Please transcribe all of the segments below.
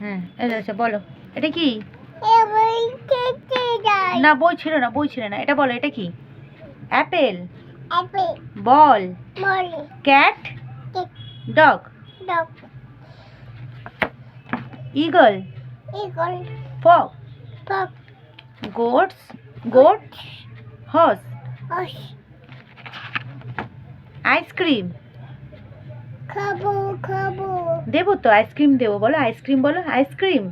হ্যাঁ আচ্ছা বলো। এটা কি? না বই ছিল না বই ছিল না। এটা বলো এটা কি? Apple. Ball. Cat. Dog. Eagle. Fox. Goats. Goat. Horse ice cream. খাব খাব। দেবো তো আইসক্রিম দেবো বলো আইসক্রিম বলো আইসক্রিম।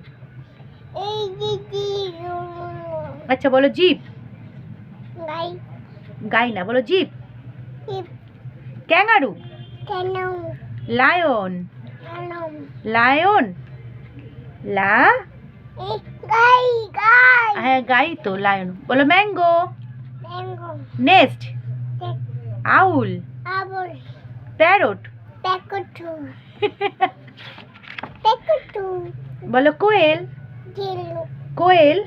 আচ্ছা বলো জিপ। গাই। গাই না বলো জিপ। ক্যাঙ্গারু। লায়ন। লায়ন? লা? গাই গাই। হ্যাঁ গাই তো লায়ন। বলো ম্যাঙ্গো। টেক আউল। প্যারট। পেকুটু পেকুটু বলো কোয়েল? কোয়েল?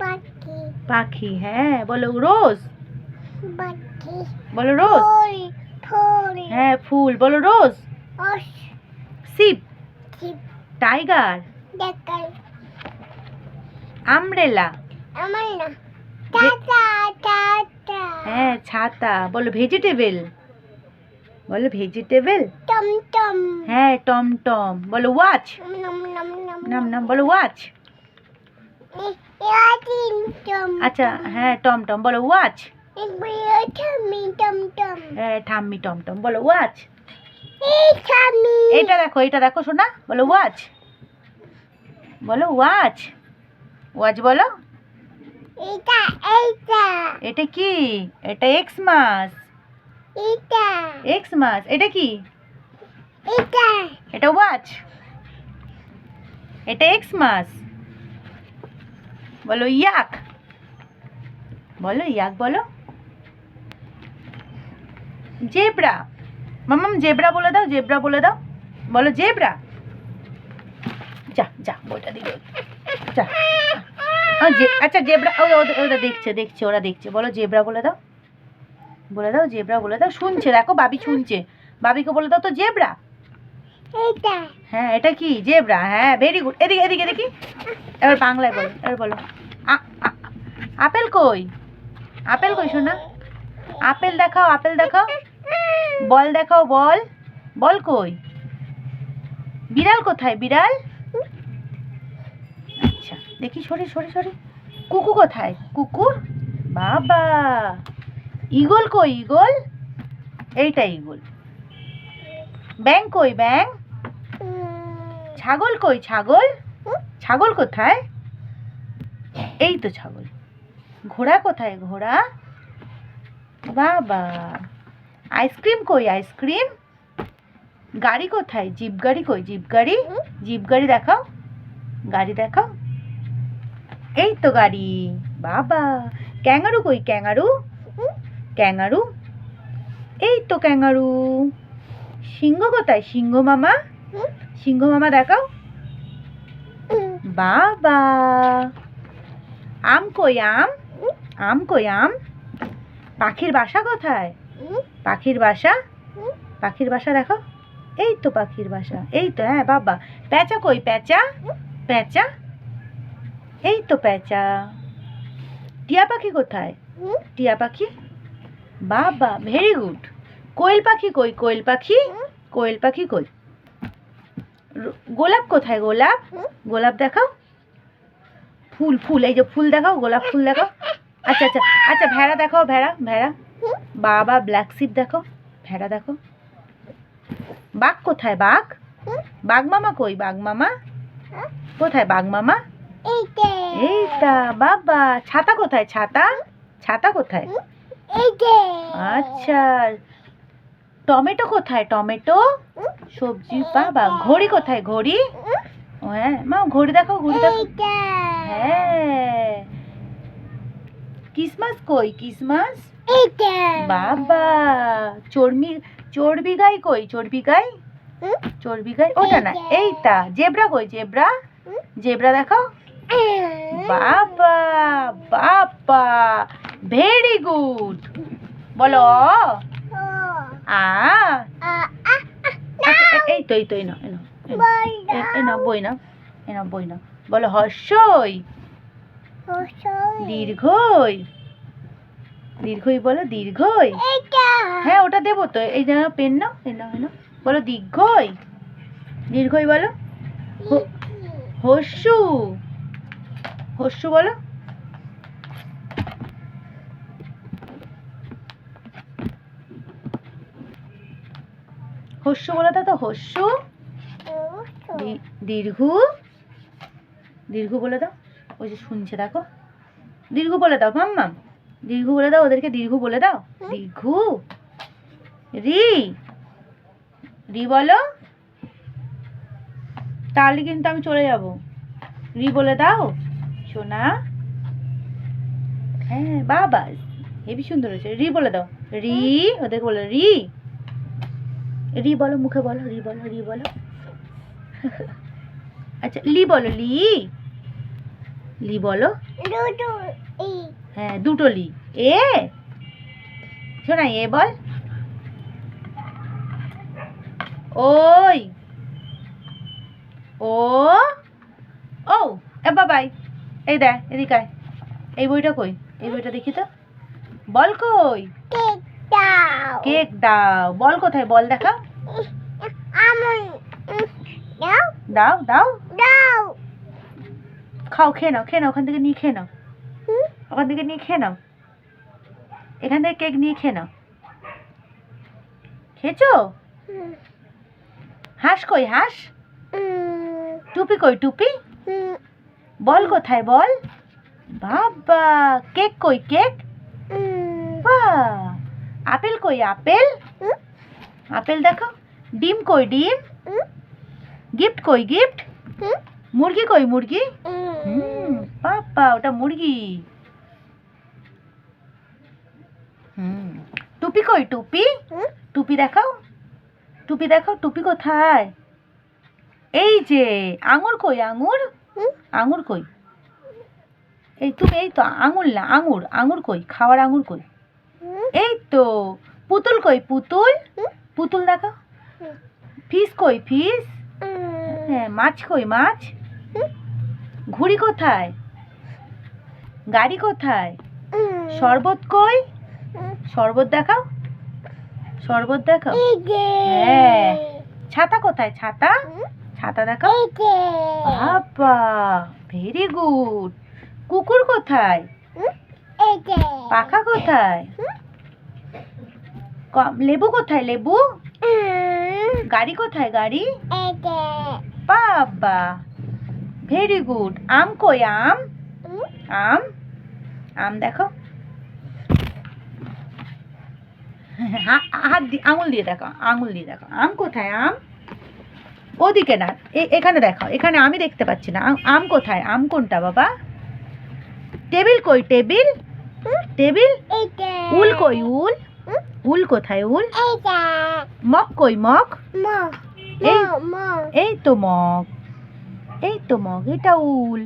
বাকি পাখি হ্যাঁ বলো রোজ? বাকি বলো রোজ? হ্যাঁ ফুল বলো রোজ? চিপ টাইগার? দেখাল আমব্রেলা? আমার না টাটা টাটা। হ্যাঁ ছাতা বলো ভেজিটেবল? বলো ভেজিটেবল টম টম। হ্যাঁ টম টম। বলো ওয়াচ নম নম নম নাম নাম বলো ওয়াচ আচ্ছা হ্যাঁ টম টম বলো ওয়াচ হ্যাঁ ঠাম্মি টম টম বলো ওয়াচ এইটা দেখো এইটা দেখো শোনা বলো ওয়াচ বলো ওয়াচ ওয়াচ বলো? এটা এটা কি? এটা এক্স মাস এটা। এক্স মাস এটা কি? এটা। এটা ওয়াচ এটা এক্স মাস বলো ইয়াক। বলো ইয়াক বলো। জেব্রা। মামাম জেব্রা বলে দাও জেব্রা বলে দাও। বলো জেব্রা। যা যা বইটা দিল যা। আ, আচ্ছা জেব্রা ওরা দেখছে দেখছে ওরা দেখছে। বলো জেব্রা বলে দাও। বলে দাও জেব্রা বলে দাও শুনছে দেখো বাবি শুনছে। বাবিকে বলে দাও তো জেব্রা? এটা হ্যাঁ এটা কি? জেব্রা হ্যাঁ ভেরি গুড এদিকে এদিকে দেখি। এবার বাংলায় বলো এবার বলো। আপেল কই? আপেল কই শোনা আপেল দেখাও আপেল দেখাও। বল দেখাও বল। বল কই? বিড়াল কোথায় বিড়াল? আচ্ছা দেখি সরি সরি সরি। কুকু কোথায়? কুকুর? বাবা! ইগল কই, ইগল? এইটা ইগল। ব্যাং কই ব্যাং ছাগল কই, ছাগল? ছাগল কোথায়? এই তো ছাগল। ঘোড়া কোথায়, ঘোড়া? বাবা। আইসক্রিম কই, আইসক্রিম? গাড়ি কোথায়? জিপ গাড়ি কই জিপ গাড়ি জিপ গাড়ি দেখাও। গাড়ি দেখাও। এই তো গাড়ি। বাবা। ক্যাঙ্গারু কই ক্যাঙ্গারু ক্যাঙ্গারু? এই তো ক্যাঙ্গারু। সিংহ কোথায়? সিংহ মামা? সিংহ মামা দেখাও। বাবা। আম কই আম? আম কই আম? পাখির বাসা কোথায়? পাখির বাসা? পাখির বাসা দেখো এই তো পাখির বাসা। এই তো হ্যাঁ বাবা। প্যাঁচা কই? প্যাঁচা? প্যাঁচা? এই তো প্যাঁচা। টিয়া পাখি কোথায়? টিয়া পাখি? বাবা ভেরি গুড কোয়েল পাখি কই? কোয়েল পাখি? কোয়েল পাখি কই? গোলাপ কোথায় গোলাপ? গোলাপ দেখাও। ফুল ফুল এই যে ফুল দেখাও গোলাপ ফুল দেখাও। আচ্ছা আচ্ছা আচ্ছা ভেড়া দেখাও ভেড়া ভেড়া। বাবা ব্ল্যাক শিপ দেখো ভেড়া দেখো বাঘ কোথায় বাঘ? বাঘ মামা কই? বাঘ মামা? কোথায় বাঘ মামা? এইটা বাবা ছাতা কোথায়? ছাতা? ছাতা কোথায়? আচ্ছা। টমেটো কোথায়? টমেটো? সবজি বাবা ঘড়ি কোথায়? ঘড়ি? হ্যাঁ। মা ঘড়ি দেখো ঘড়ি দেখো হ্যাঁ। কিসমাস কই? কিসমাস? বাবা। চর্বি চর্বি গাই কই? চর্বি গাই চর্বি গাই ওটা না এইটা। এইটা। জেব্রা কই? জেব্রা? জেব্রা দেখাও। বাবা বাবা। ভেরি গুড বলো। আ। আচ্ছা এই তো এই তো এই নাও, এই নাও বই নাও এ নাও বই নাও। বলো হর্ষই। দীর্ঘই। দীর্ঘই বলো দীর্ঘই। হ্যাঁ ওটা দেবো তো এই যেন পেন নাও এই নাও বলো দীর্ঘই। দীর্ঘই বলো। হস্যু হস্যু বলো। হস্যু বলে দাও তো হস্যু? দীর্ঘ। দীর্ঘ। বলে দাও। ওই যে শুনছে দেখো। দীর্ঘ বলে দাও মাম্মাম দীর্ঘ বলে দাও ওদেরকে দীর্ঘ বলে দাও। দীর্ঘ। রি। রি বলো। তাহলে কিন্তু আমি চলে যাব। রি বলে দাও। সোনা। হ্যাঁ বাবা হেবি সুন্দর হয়েছে। রি বলে দাও। রি ওদেরকে বলো রি। রি বলো মুখে বলো রি বলো রি বলো। আচ্ছা লি বলো লি। লি বলো। হ্যাঁ দুটো লি। এ? শোনা এ বল। ওই। ও। ও এ বাবাই এই দেখ এদিকে আয়। এই বইটা কই? এই বইটা দেখি তো। বল কই? কেক দাও। কেক দাও। বল কোথায়? বল দেখাও। দাও। দাও দাও। খাও খেয়ে নাও খেয়ে নাও। ওখান থেকে নিয়ে খেয়ে নাও। ওখান থেকে নিয়ে খেয়ে নাও। এখান থেকে কেক নিয়ে খেয়ে নাও। খেয়েছো? হাঁস কই হাঁস? টুপি কই টুপি? বল কোথায় বল? বাবা কেক কই কেক? বাহ। আপেল কই আপেল? আপেল দেখো ডিম কই ডিম? গিফট কই গিফট? মুরগি কই মুরগি? হুম। ওটা মুরগি। হুম টুপি কই টুপি? টুপি দেখাও। টুপি দেখাও টুপি কোথায়? এই যে আঙুর কই আঙুর? আঙুর কই? এই তুমি এই তো আঙুর না আঙুর আঙুর কই খাওয়ার আঙুর কই? এই তো পুতুল কই পুতুল? পুতুল দেখাও হুম ফিস কই ফিস? হ্যাঁ মাছ কই মাছ? ঘুড়ি কোথায়? গাড়ি কোথায়? শরবত কই? শরবত দেখাও। শরবত দেখাও। হ্যাঁ। ছাতা কোথায় ছাতা? ছাতা দেখাও। বাবা ভেরি গুড। কুকুর কোথায়? পাখা কোথায়? লেবু কোথায়, লেবু? গাড়ি কোথায়, গাড়ি? বাবা ভেরি গুড আম কই, আম? আম? আম দেখো। হাত দিয়ে আঙুল দিয়ে দেখো, আঙুল দিয়ে দেখো। আম কোথায়, আম? ওদিকে না এখানে দেখো, এখানে আমি দেখতে পাচ্ছি না। আম- কোথায়, আম কোনটা বাবা? টেবিল কই, টেবিল? টেবিল? উল কই উল? উল কোথায় উল? মগ কই মগ? এই এই তো মগ। এই তো মগ এটা উল।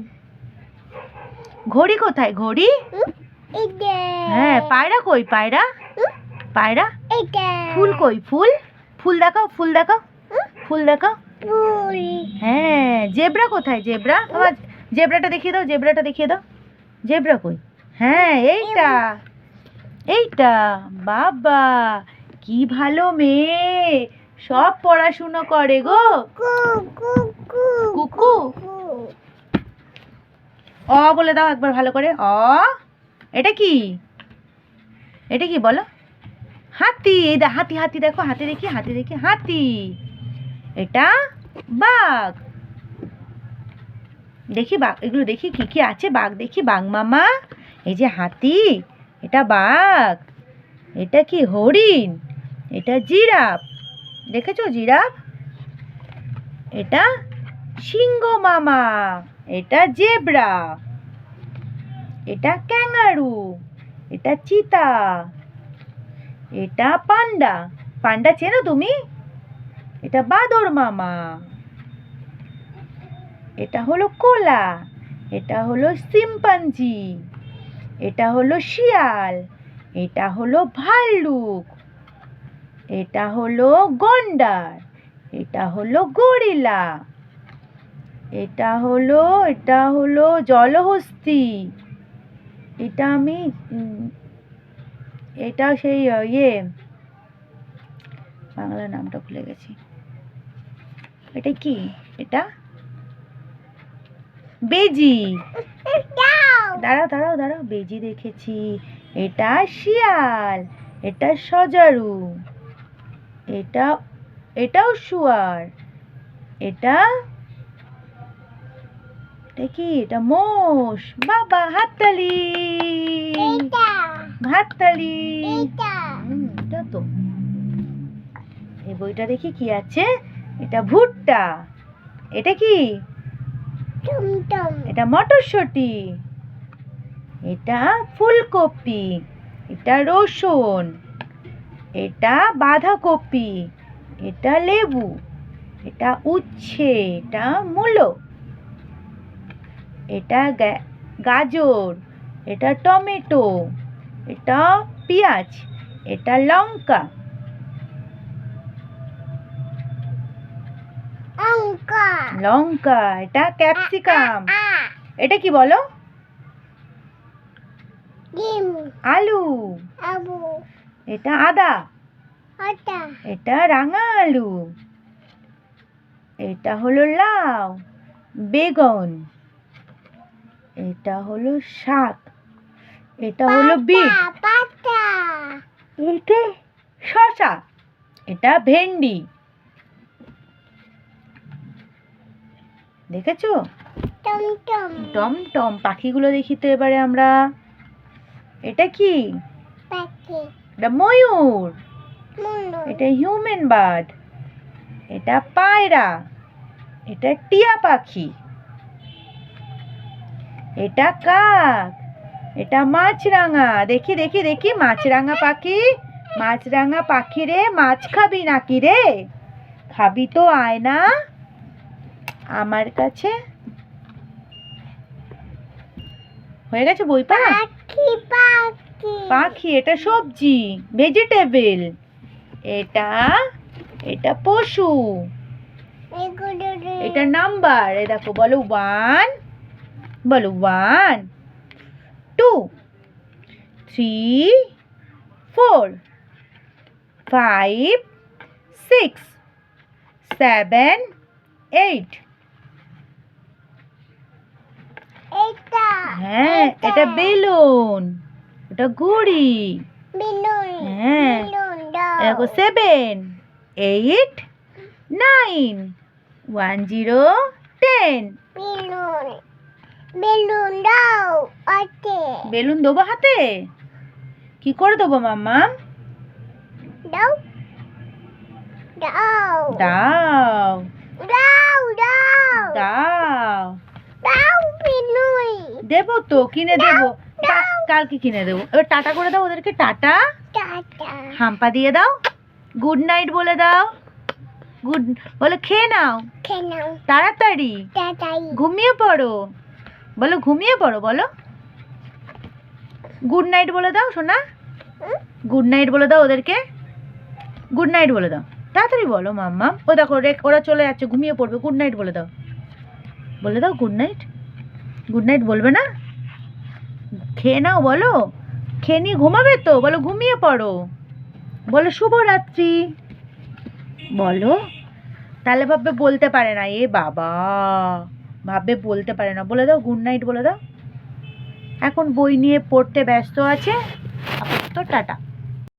ঘড়ি কোথায় ঘড়ি? হ্যাঁ পায়রা কই পায়রা? পায়রা? ফুল কই ফুল? ফুল দেখাও ফুল দেখাও। ফুল দেখাও। হ্যাঁ জেব্রা কোথায় জেব্রা? আমার জেব্রাটা দেখিয়ে দাও জেব্রাটা দেখিয়ে দাও। জেব্রা কই? হ্যাঁ এইটা। এইটা বাবা কি ভালো মেয়ে। সব পড়াশুনো করে গো। কুকু অ বলে দাও একবার ভালো করে অ। এটা কি? এটা কি বলো? হাতি এই হাতি হাতি দেখো হাতি দেখি হাতি দেখি হাতি। এটা বাঘ। দেখি বাঘ এগুলো দেখি কি কি আছে? বাঘ দেখি বাঘ মামা। এই যে হাতি, এটা বাঘ, এটা কি হরিণ, এটা জিরাফ, দেখেছ জিরাফ? এটা সিংহ মামা, এটা জেব্রা, এটা ক্যাঙ্গারু, এটা চিতা, এটা পান্ডা পান্ডা চেনো তুমি? এটা বাদর মামা, এটা হলো কোলা, এটা হলো সিম্পাঞ্জি। এটা হলো শিয়াল, এটা হলো ভাল্লুক, এটা হলো গন্ডার, এটা হলো গরিলা, এটা হলো এটা হলো জলহস্তি, এটা আমি এটা সেই ইয়ে বাংলা নামটা ভুলে গেছি। এটা কি? এটা বেজি। দাঁড়াও দাঁড়াও দাঁড়াও বেজি দেখেছি। এটা শিয়াল এটা সজারু এটা এটাও শুয়ার এটা এটা কি? এটা মোষ। বাবা হাততালি। হাততালি। এটা তো। এই বইটা দেখি কি আছে? এটা ভুট্টা। এটা কি? এটা মটরশুঁটি। এটা ফুলকপি। এটা রসুন। এটা বাঁধাকপি। এটা লেবু। এটা উচ্ছে। এটা মূলো। এটা গাজর। এটা টমেটো। এটা পেঁয়াজ। এটা লঙ্কা। লঙ্কা এটা ক্যাপসিকাম। এটা কি বলো? আলু। এটা আদা। এটা রাঙা আলু। এটা হলো লাউ। বেগুন। এটা হলো শাক। এটা হলো বিট। এটা শসা। এটা ভেন্ডি। দেখেছ? টমটম টম। টম পাখিগুলো দেখি তো এবারে আমরা। এটা কি? পাখি। এটা ময়ূর। এটা হিউম্যান বার্ড। এটা পায়রা। এটা টিয়া পাখি। এটা কাক। এটা মাছরাঙা। দেখি দেখি দেখি মাছরাঙা পাখি। মাছরাঙা পাখি রে মাছ খাবি নাকি রে? খাবি তো আয় না আমার কাছে হয়ে গেছে বই পড়া? পাখি পাখি। পাখি এটা সবজি ভেজিটেবল এটা এটা পশু। এটা নাম্বার এ দেখো বলো ওয়ান বলো one two three four five six seven eight এটা হ্যাঁ এটা। বেলুন ওটা ঘুড়ি বেলুন হ্যাঁ। দেখো seven eight nine one zero ten balloon balloon দাও আছে বেলুন দেবো হাতে? কি করে দেবো মাম্মা? দাও। দাও। দাও দাও। দাও। দেবো তো কিনে দেবো। কালকে কিনে দেবো। এবার টাটা করে দাও ওদেরকে টাটা। হাম্পা দিয়ে দাও। গুড নাইট বলে দাও। গুড বলো খেয়ে নাও। তাড়াতাড়ি। ঘুমিয়ে পড়ো। বলো ঘুমিয়ে পড়ো বলো। গুড নাইট বলে দাও সোনা। গুড নাইট বলে দাও ওদেরকে। গুড নাইট বলে দাও। তাড়াতাড়ি বলো মাম্মা ও দেখো ওরা চলে যাচ্ছে ঘুমিয়ে পড়বে। গুড নাইট বলে দাও। বলে দাও গুড নাইট। গুড নাইট বলবে না? খেয়ে নাও বলো। খেয়ে নিয়ে ঘুমাবে তো? বলো ঘুমিয়ে পড়ো। বলো শুভরাত্রি। বলো। তাহলে ভাববে বলতে পারে না। এ বাবা। ভাববে বলতে পারে না। বলে দাও গুড নাইট বলে দাও। এখন বই নিয়ে পড়তে ব্যস্ত আছে। আপাতত টাটা।